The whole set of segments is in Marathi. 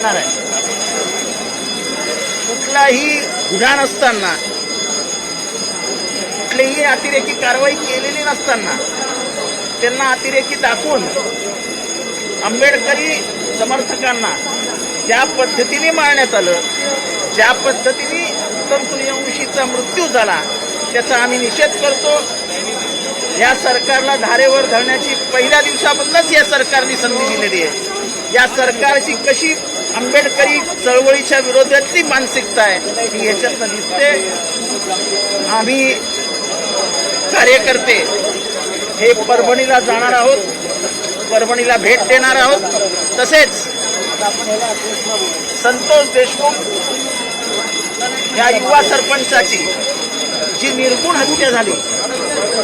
करणार आहे. कुठलाही गुन्हा नसताना कुठलीही अतिरेकी कारवाई केलेली नसताना त्यांना अतिरेकी दाखवून आंबेडकरी समर्थकांना ज्या पद्धतीने मारण्यात आलं ज्या पद्धतीने उत्तम सूर्यवंशीचा मृत्यू झाला त्याचा आम्ही निषेध करतो. या सरकारला धारेवर धरण्याची पहिल्या दिवसापासूनच या सरकारने संधी दिलेली आहे. या सरकारची कशी आंबेडकरी चळवळीच्या विरोधातली मानसिकता आहे. ही याच्यातनं दिसते. आम्ही कार्यकर्ते हे परभणीला जाणार आहोत. परभणीला भेट देणार आहोत. तसेच संतोष देशमुख या युवा सरपंचाची जी निर्गुण हत्या झाली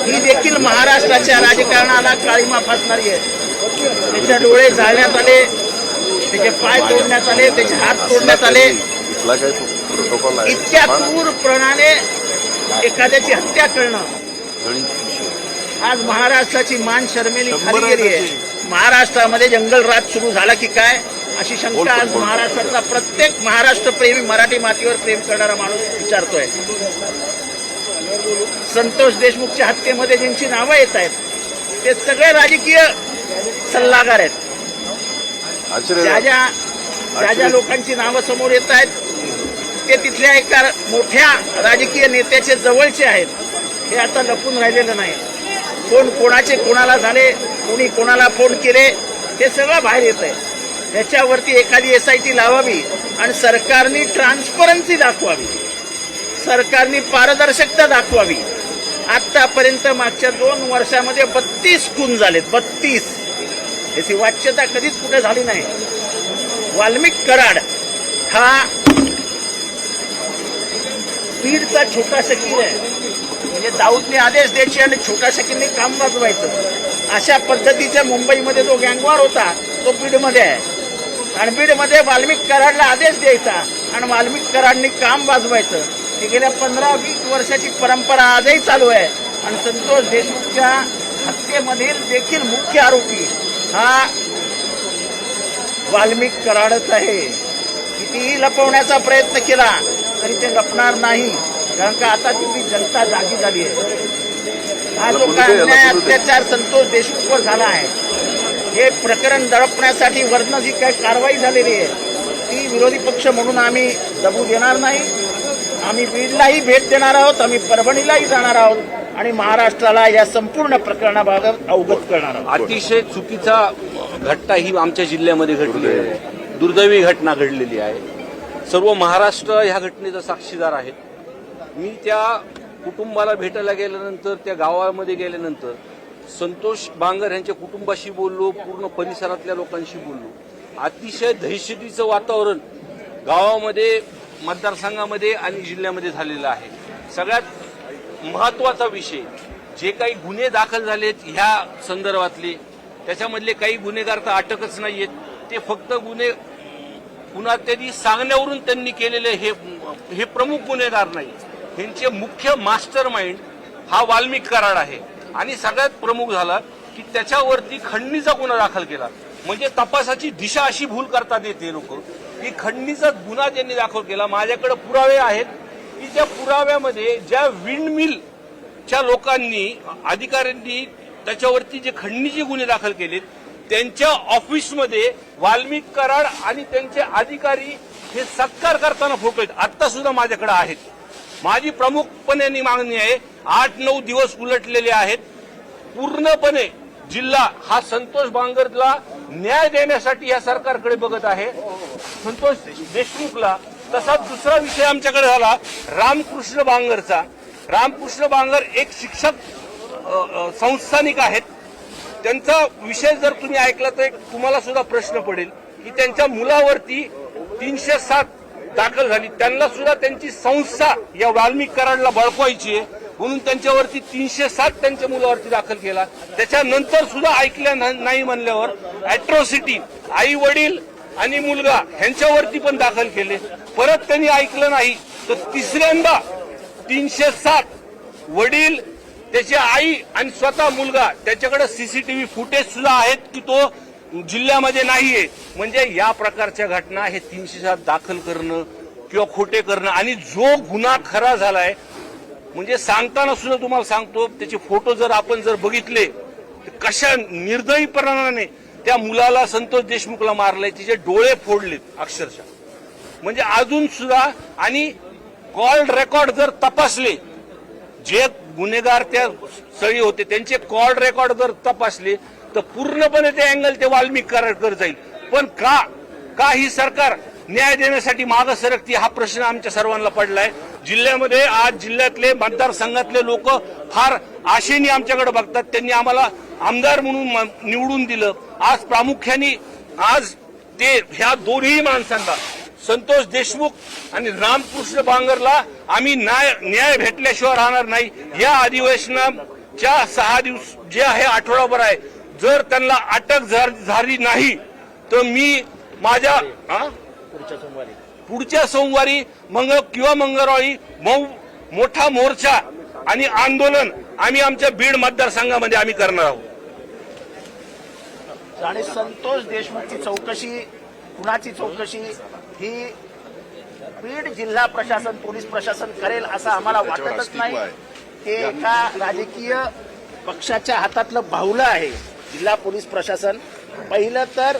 ही देखील महाराष्ट्राच्या राजकारणाला काळीमा फासणारी आहे. त्याच्या डोळे जाळण्यात आले. त्याचे पाय तोडण्यात आले त्याचे हात तोडण्यात आले इतक्या पण क्रूरपणाने एखाद्याची हत्या करणं. आज महाराष्ट्राची मान शर्मेली खाली गेली आहे. महाराष्ट्रामध्ये जंगलराज सुरू झाला की काय अशी शंका आज. महाराष्ट्रातला प्रत्येक महाराष्ट्र प्रेमी मराठी मातीवर प्रेम करणारा माणूस विचारतोय संतोष देशमुखच्या हत्येमध्ये ज्यांची नावं येत आहेत ते सगळे राजकीय सल्लागार आहेत ज्या ज्या ज्या ज्या लोकांची नावं समोर येत आहेत ते तिथल्या एका मोठ्या राजकीय नेत्याचे जवळचे आहेत. हे आता लपून राहिलेलं नाही. कोण कोणाचे कोणाला झाले कोणी कोणाला फोन केले हे सगळं बाहेर येत आहे. ह्याच्यावरती एखादी एसआयटी लावावी आणि सरकारने ट्रान्सपरन्सी दाखवावी. सरकारने पारदर्शकता दाखवावी. आतापर्यंत मागच्या दोन वर्षामध्ये बत्तीस खून झालेत बत्तीस. याची वाच्यता कधीच कुठे झाली नाही. वाल्मिक कराड हा बीडचा छोटा शकीर आहे. म्हणजे दाऊदने आदेश द्यायचे आणि छोटा शकीलने काम वाजवायचं. अशा पद्धतीच्या मुंबईमध्ये जो गँगवार होता तो बीडमध्ये आहे. आणि बीडमध्ये वाल्मिक कराडला आदेश द्यायचा आणि वाल्मिक कराडने काम वाजवायचं. ही गेल्या पंधरा वीस वर्षाची परंपरा आजही चालू आहे. आणि संतोष देशमुखच्या हत्येमधील देखील मुख्य आरोपी हा वाल्मिक कराडच आहे. कितीही लपवण्याचा प्रयत्न केला तरी ते लपणार नाही. कारण का आता तिथली जनता जागी झाली आहे. हा जो अन्याय अत्याचार संतोष देशमुखवर झाला आहे. हे प्रकरण दडपण्यासाठी वर्ण जी काही कारवाई झालेली आहे ती विरोधी पक्ष म्हणून आम्ही दबू देणार नाही. आम्ही बीडलाही भेट देणार आहोत आम्ही परभणीलाही जाणार आहोत. आणि महाराष्ट्राला या संपूर्ण प्रकरणाबाबत अवगत करणार आहोत. अतिशय चुकीचा घटना ही आमच्या जिल्ह्यामध्ये घडली आहे. दुर्दैवी घटना घडलेली आहे. सर्व महाराष्ट्र ह्या घटनेचा साक्षीदार आहे मी त्या कुटुंबाला भेटायला गेल्यानंतर त्या गावामध्ये गेल्यानंतर संतोष बांगर यांच्या कुटुंबाशी बोललो पूर्ण परिसरातल्या लोकांशी बोललो. अतिशय दहशतीचं वातावरण गावामध्ये मतदारसंघामध्ये आणि जिल्ह्यामध्ये झालेलं आहे. सगळ्यात महत्त्वाचा विषय. जे काही गुन्हे दाखल झालेत ह्या संदर्भातले त्याच्यामधले काही गुन्हेगार तर अटकच नाहीयेत. ते फक्त गुन्हे पुन्हा त्यांनी सांगण्यावरून त्यांनी केलेले हे हे प्रमुख गुन्हेगार नाही. ह्यांचे मुख्य मास्टर माइंड हा वाल्मिक कराड आहे. आणि सगळ्यात प्रमुख झाला की त्याच्यावरती खंडणीचा गुन्हा दाखल केला. म्हणजे तपासाची दिशा अशी भूल करतात येते लोक. की खंडणीचा गुन्हा त्यांनी दाखल केला माझ्याकडे पुरावे आहेत की त्या पुराव्यामध्ये ज्या विंडमिल च्या लोकांनी अधिकाऱ्यांनी त्याच्यावरती जे खंडणीचे गुन्हे दाखल केलेत त्यांच्या ऑफिसमध्ये वाल्मिक कराड आणि त्यांचे अधिकारी हे सत्कार करताना फोटो आहेत. आत्ता सुद्धा माझ्याकडे आहेत. माझी प्रमुखपणे मागणी आहे आठ नऊ दिवस उलटलेले आहेत. पूर्णपणे जिल्हा हा संतोष बांगरला न्याय देण्यासाठी या सरकारकडे बघत आहे. संतोष देशमुखला तसाच दुसरा विषय आमच्याकडे झाला रामकृष्ण बांगरचा. रामकृष्ण बांगर एक शिक्षक संस्थानिक आहेत. त्यांचा विषय जर तुम्ही ऐकला तर तुम्हाला सुद्धा प्रश्न पडेल की त्यांच्या मुलावरती तीनशे सात दाखल झाली. त्यांना सुद्धा त्यांची संस्था या वाल्मिक कराडला बळकवायची आहे. म्हणून त्यांच्यावरती तीनशे सात त्यांच्या मुलावरती दाखल केला. त्याच्यानंतर सुद्धा ऐकल्या नाही म्हणल्यावर अॅट्रॉसिटी आई वडील आणि मुलगा ह्यांच्यावरती पण दाखल केले. परत त्यांनी ऐकलं नाही तर तिसऱ्यांदा तीनशे सात वडील त्याची आई आणि स्वतः मुलगा त्याच्याकडे सीसीटीव्ही फुटेज सुद्धा आहेत की तो जिल्ह्यामध्ये नाहीये. म्हणजे या प्रकारच्या घटना हे तीनशे सात दाखल करणं किंवा खोटे करणं आणि जो गुन्हा खरा झालाय म्हणजे सांगताना सुद्धा तुम्हाला सांगतो त्याचे फोटो जर आपण जर बघितले तर कशा निर्दयीपणाने त्या मुलाला संतोष देशमुखला मारलंय तिचे डोळे फोडलेत अक्षरशः. म्हणजे अजून सुद्धा आणि कॉल रेकॉर्ड जर तपासले जे गुन्हेगार त्या स्थळी होते त्यांचे कॉल रेकॉर्ड जर तपासले तर पूर्णपणे ते अँगल ते वाल्मिक जाईल. पण का का ही सरकार न्याय देण्यासाठी मागं सरकती हा प्रश्न आमच्या सर्वांना पडलाय. जिल्ह्यामध्ये आज जिल्ह्यातले मतदारसंघातले लोक फार आशेने आमच्याकडे बघतात. त्यांनी आम्हाला आमदार म्हणून निवडून दिलं. आज प्रामुख्याने आज ते ह्या दोन्ही माणसांना संतोष देशमुख आणि रामकृष्ण बांगरला आम्ही न्याय न्याय भेटल्याशिवाय राहणार नाही. या अधिवेशनाच्या सहा दिवस जे आहे आठवडाभर आहे. जर त्यांना अटक झा- झाली नाही तर मी माझ्या पुढच्या सोमवारी पुढच्या सोमवारी मंगळ किंवा मंगळवारी मऊ मोठा मोर्चा आणि आंदोलन आम्ही आमच्या बीड मतदारसंघामध्ये आम्ही करणार आहोत. आणि संतोष देशमुखची चौकशी कुणाची चौकशी? ही बीड जिल्हा प्रशासन पोलीस प्रशासन करेल असं आम्हाला वाटतच नाही. ते एका राजकीय पक्षाच्या हातातलं बाहुलं आहे जिल्हा पोलीस प्रशासन. पहिलं तर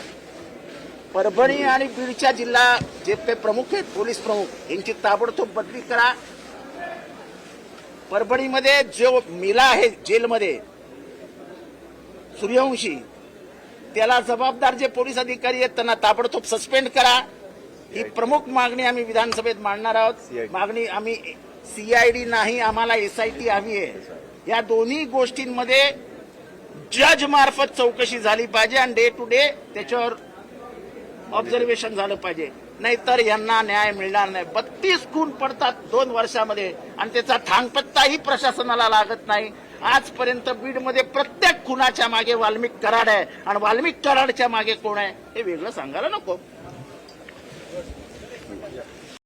परभणी आणि बीडच्या जिल्हा जे ते प्रमुख आहेत पोलीस प्रमुख यांची ताबडतोब बदली करा. परभणीमध्ये जो मिला आहे जेलमध्ये सूर्यवंशी त्याला जबाबदार जे पोलीस अधिकारी आहेत त्यांना ताबडतोब सस्पेंड करा. ही प्रमुख मागणी आम्ही विधानसभेत मांडणार आहोत. मागणी आम्ही सीआयडी नाही आम्हाला एसआयटी हवी आहे. या दोन्ही गोष्टींमध्ये जज मार्फत चौकशी झाली पाहिजे आणि डे टू डे त्याच्यावर ऑब्झर्वेशन झालं पाहिजे. नाहीतर यांना न्याय मिळणार नाही. बत्तीस खून पडतात दोन वर्षामध्ये आणि त्याचा ठांगपत्ताही प्रशासनाला लागत नाही. आजपर्यंत बीडमध्ये प्रत्येक खुनाच्या मागे वाल्मिक कराड आहे. आणि वाल्मिक कराडच्या मागे कोण आहे? हे वेगळं सांगायला नको.